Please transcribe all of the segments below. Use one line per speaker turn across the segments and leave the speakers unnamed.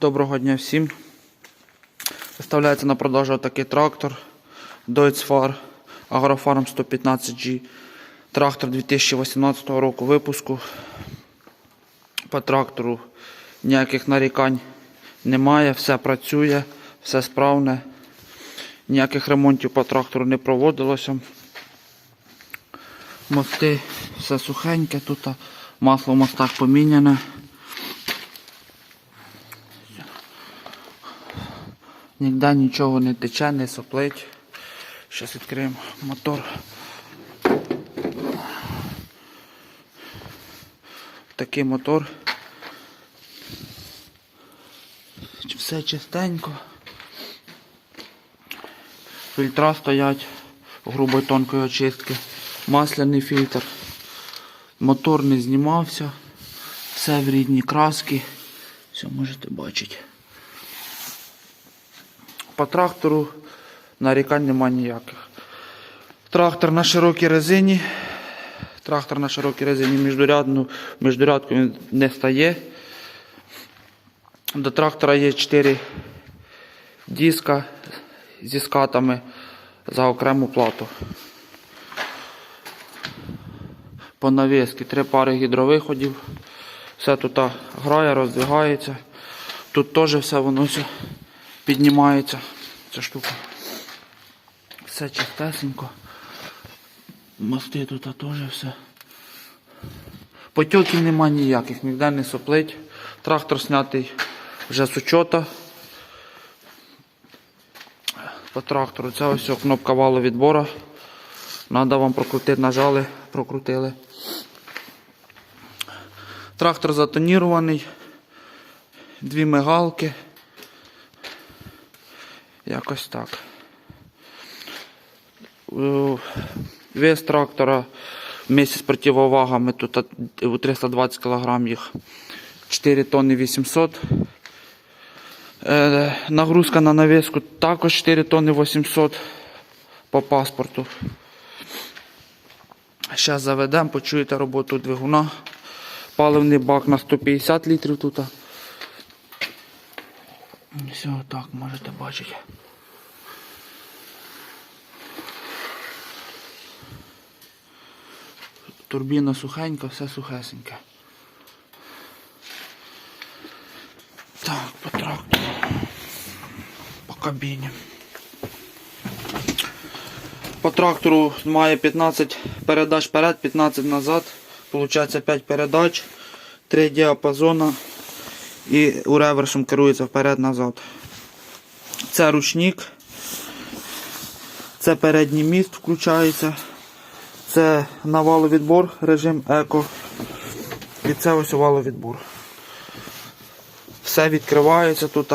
Доброго дня всім. Виставляється на продажу такий трактор Deutz Agrofarm 115G. Трактор 2018 року випуску. По трактору ніяких нарікань немає, все працює, все справне. Ніяких ремонтів по трактору не проводилося. Мости все сухеньке тут, масло в мостах поміняне. Ніде нічого не тече, не соплить. Зараз відкриємо мотор. Такий мотор. Все чистенько. Фільтра стоять грубої тонкої очистки. Масляний фільтр. Мотор не знімався. Все в рідні краски. Все можете бачити. По трактору нарікань нема ніяких. Трактор на широкій резині. Трактор на широкій резині міждурядну, міждурядку він не стає. До трактора є 4 диска зі скатами за окрему плату. По навіски три пари гідровиходів. Все тут грає, роздвигається. Тут теж все воно все піднімається. Ця штука. Все чистесенько. Мости тут теж все. Потьоків нема ніяких, ніде не соплить. Трактор знятий вже з учота. По трактору це ось кнопка валу відбору. Надо вам прокрутити, нажали, прокрутили. Трактор затонірований. Дві мигалки. Якось так. Е, Вес трактора вместе з противовагами тут у 320 кг їх 4 тонни 800. Е, Нагрузка на навіску також 4 тонни 800 по паспорту. Зараз заведемо, почуєте роботу двигуна. Паливний бак на 150 літрів тут. Все так можете бачити. Турбіна сухенька, все сухесеньке. Так, по трактору. По кабіні. По трактору має 15 передач вперед, 15 назад. Получається 5 передач, 3 діапазона і у реверсом керується вперед-назад. Це ручник. Це передній міст включається. Це на валовідбор режим еко. І це ось валовідбор. Все відкривається тут.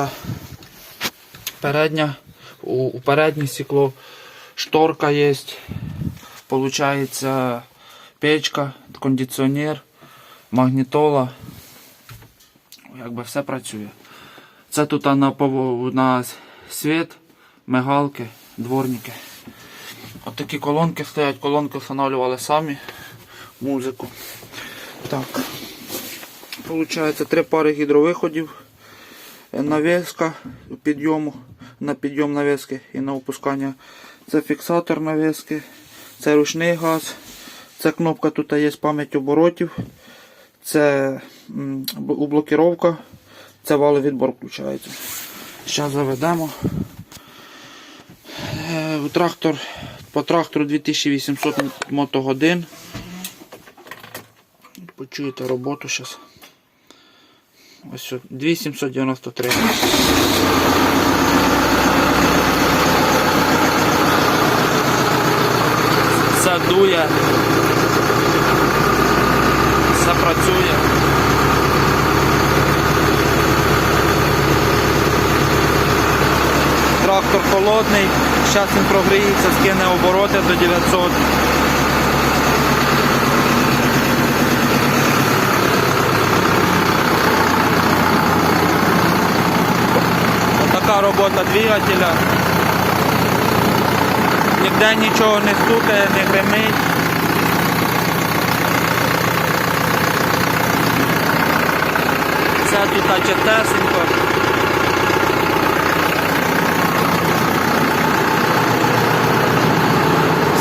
Передня, у, у переднє стекло шторка є. Получається печка, кондиціонер, магнітола. Якби все працює. Це тут на, на світ, мигалки, дворники. От такі колонки стоять, колонки встановлювали самі музику. Так. Получається три пари гідровиходів, е, навіска підйому, на підйом навіски і на опускання. Це фіксатор навіски, це ручний газ, це кнопка тут є з пам'ять оборотів, це блокіровка, це валовідбор включається. Зараз заведемо. Е, Трактор, по трактору 2800 мотогодин. Почуєте роботу зараз. Ось що, 2793. Все дує. Все працює. Трактор холодний, зараз він прогріється, скине обороти до 900. Така робота двигателя. Ніде нічого не стукає, не гримить. Все тут чистесенько.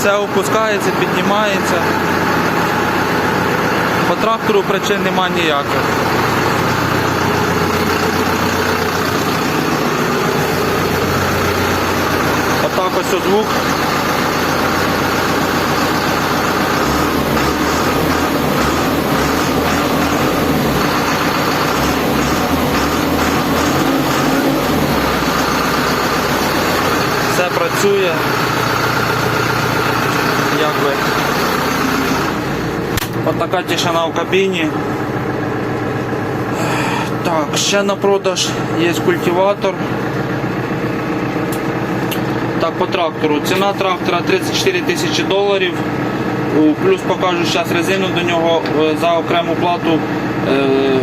Все опускається, піднімається. По трактору причин нема ніяких. Отак ось звук. Все працює. Якби. От така тишина в кабіні. Так, ще на продаж є культиватор. Так, по трактору. Ціна трактора 34 тисячі доларів. Плюс покажу зараз резину до нього е, за окрему плату. е,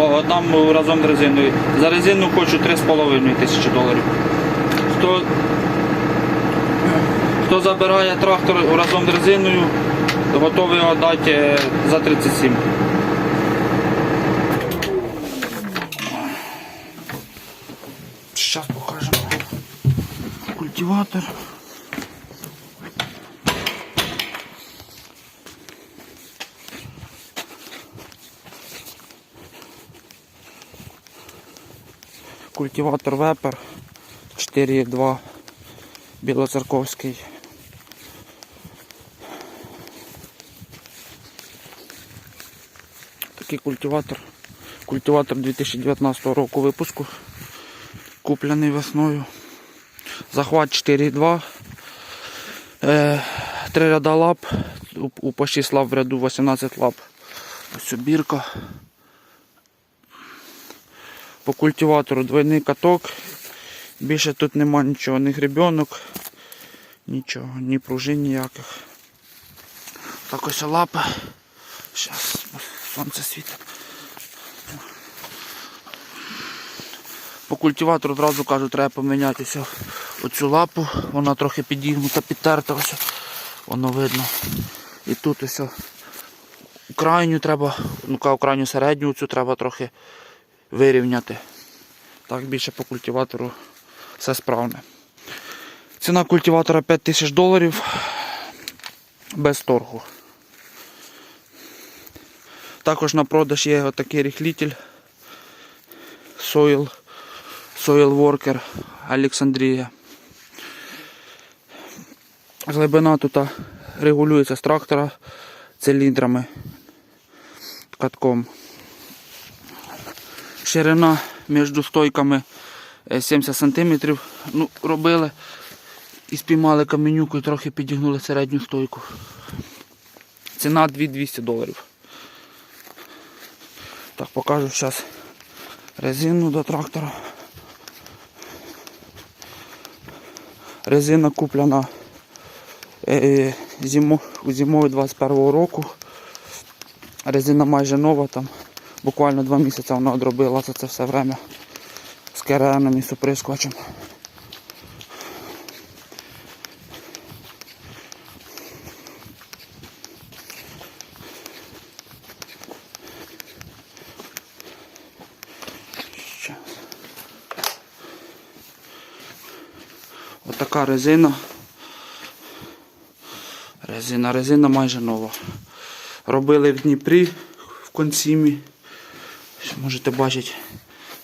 Отдам разом з резиною. За резину хочу 3,5 тисячі доларів. Хто, хто забирає трактор разом з резиною, готовий віддати е, за 37. Зараз покажемо культиватор. Культиватор Вепер 4.2 Білоцерковський. Такий культиватор. Культиватор 2019 року випуску. Куплений весною. Захват 4.2. Е, Три ряда лап. У по 6 лап в ряду 18 лап. Ось бірка. По культиватору двойний каток. Більше тут нема нічого, ні гребенок, нічого, ні пружин ніяких. Так ось лапи. Зараз сонце світить. По культиватору одразу кажу, треба помінятися оцю лапу. Вона трохи підігнута, підтерта. Ось. Воно видно. І тут ось крайню треба, ну кажу, крайню середню цю треба трохи вирівняти. Так більше по культиватору все справне. Ціна культиватора 5 тисяч доларів без торгу. Також на продаж є отакий ріхлітель Soil, Soil Worker Олександрія. Глибина тут регулюється з трактора циліндрами катком. Ширина між стойками е, 70 см. Ну, робили і спіймали каменюку і трохи підігнули середню стойку. Ціна 2200 доларів. Так, покажу зараз резину до трактора. Резина куплена е, зимо, у зимою 21 року. Резина майже нова, там буквально два місяці вона одробила за це все время з кереном і суприскочем. Отака резина. Резина, резина майже нова. Робили в Дніпрі в консімі. Ось Можете бачити,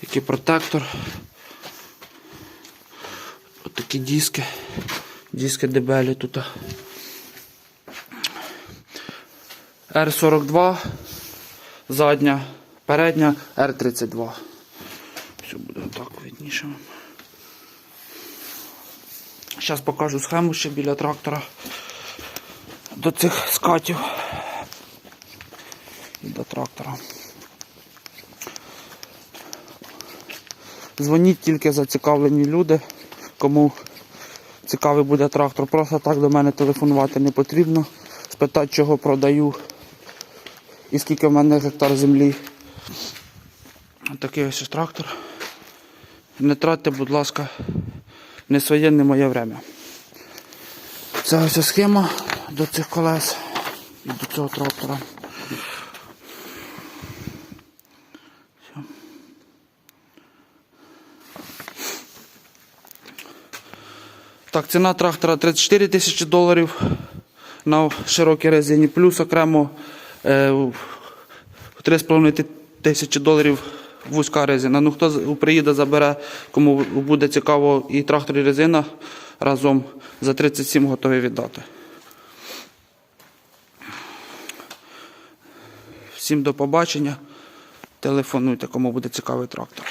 який протектор. Ось такі диски. Диски дебелі тут. R42, задня, передня R32. Все буде так видніше. Зараз покажу схему ще біля трактора до цих скатів і до трактора. Дзвоніть тільки зацікавлені люди, кому цікавий буде трактор. Просто так до мене телефонувати не потрібно. Спитати, чого продаю і скільки в мене гектар землі. Такий ось трактор. Не тратьте, будь ласка, не своє, не моє время. Це ось схема до цих колес і до цього трактора. Так, ціна трактора 34 тисячі доларів на широкій резині, плюс окремо е, 3,5 тисячі доларів вузька резина. Ну, хто приїде, забере, кому буде цікаво і трактор, і резина разом за 37 готові віддати. Всім до побачення. Телефонуйте, кому буде цікавий трактор.